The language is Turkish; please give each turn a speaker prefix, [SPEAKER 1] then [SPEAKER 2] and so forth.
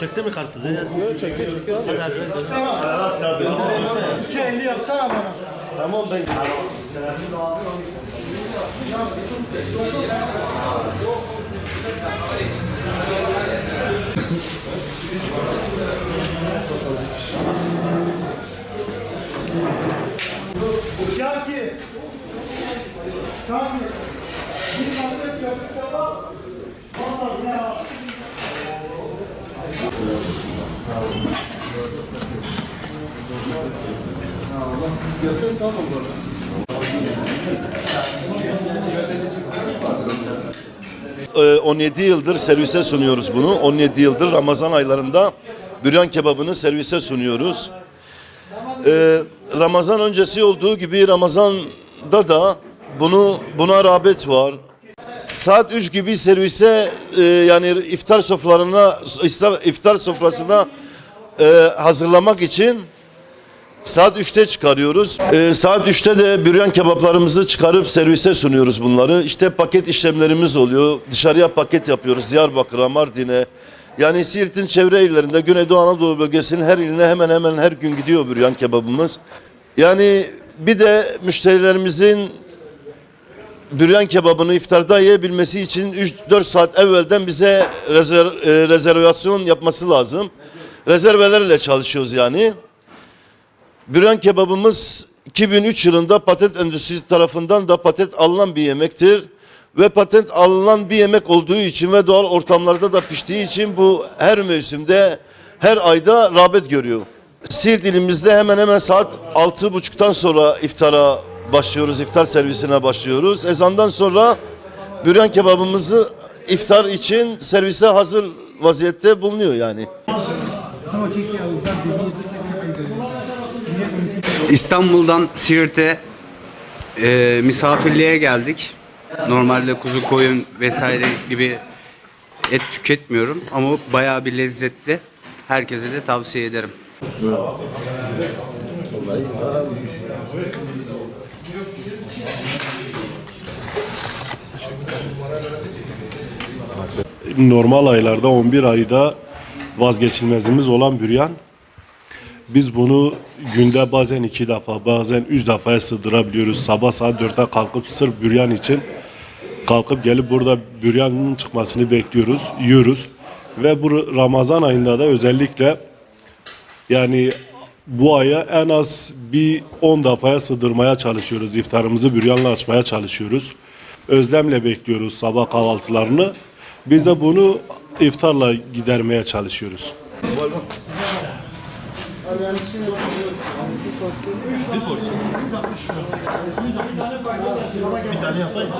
[SPEAKER 1] Çekti mi kartı?
[SPEAKER 2] Yok çekti.
[SPEAKER 1] Hadi hadi.
[SPEAKER 2] İki elli yapsana bana.
[SPEAKER 1] Tamam ben.
[SPEAKER 2] Şakir. Bir kastet köpükte bak. Vallahi ya. Gelsene sağ ol
[SPEAKER 3] Ee, 17 yıldır servise sunuyoruz bunu. 17 yıldır Ramazan aylarında büryan kebabını servise sunuyoruz. Ee, Ramazan öncesi olduğu gibi Ramazan'da da bunu buna rağbet var. Saat 3 gibi servise e, yani iftar sofralarına iftar sofrasına e, hazırlamak için Saat 3'te çıkarıyoruz. Ee, saat 3'te de büryan kebaplarımızı çıkarıp servise sunuyoruz bunları. İşte paket işlemlerimiz oluyor. Dışarıya paket yapıyoruz. Diyarbakır'a, Mardin'e. Yani Siirt'in çevre illerinde, Güneydoğu Anadolu bölgesinin her iline hemen hemen her gün gidiyor büryan kebabımız. Yani bir de müşterilerimizin büryan kebabını iftarda yiyebilmesi için 3-4 saat evvelden bize rezerv, e, rezervasyon yapması lazım. Rezervelerle çalışıyoruz yani. Büryan kebabımız 2003 yılında patent endüstrisi tarafından da patent alınan bir yemektir. Ve patent alınan bir yemek olduğu için ve doğal ortamlarda da piştiği için bu her mevsimde, her ayda rağbet görüyor. Siirt ilimizde hemen hemen saat altı buçuktan sonra iftara başlıyoruz, iftar servisine başlıyoruz. Ezandan sonra büryan kebabımızı iftar için servise hazır vaziyette bulunuyor yani.
[SPEAKER 4] İstanbul'dan Siirt'e e, misafirliğe geldik. Normalde kuzu koyun vesaire gibi et tüketmiyorum ama bayağı bir lezzetli. Herkese de tavsiye ederim.
[SPEAKER 5] Normal aylarda 11 ayda vazgeçilmezimiz olan büryan. Biz bunu günde bazen iki defa bazen üç defaya sığdırabiliyoruz. Sabah saat 4'te kalkıp sırf büryan için kalkıp gelip burada büryanın çıkmasını bekliyoruz, yiyoruz. Ve bu Ramazan ayında da özellikle yani bu aya en az bir 10 defaya sığdırmaya çalışıyoruz. İftarımızı büryanla açmaya çalışıyoruz. Özlemle bekliyoruz sabah kahvaltılarını. Biz de bunu iftarla gidermeye çalışıyoruz.
[SPEAKER 3] Bir porsiyon. Bir tane yapayım.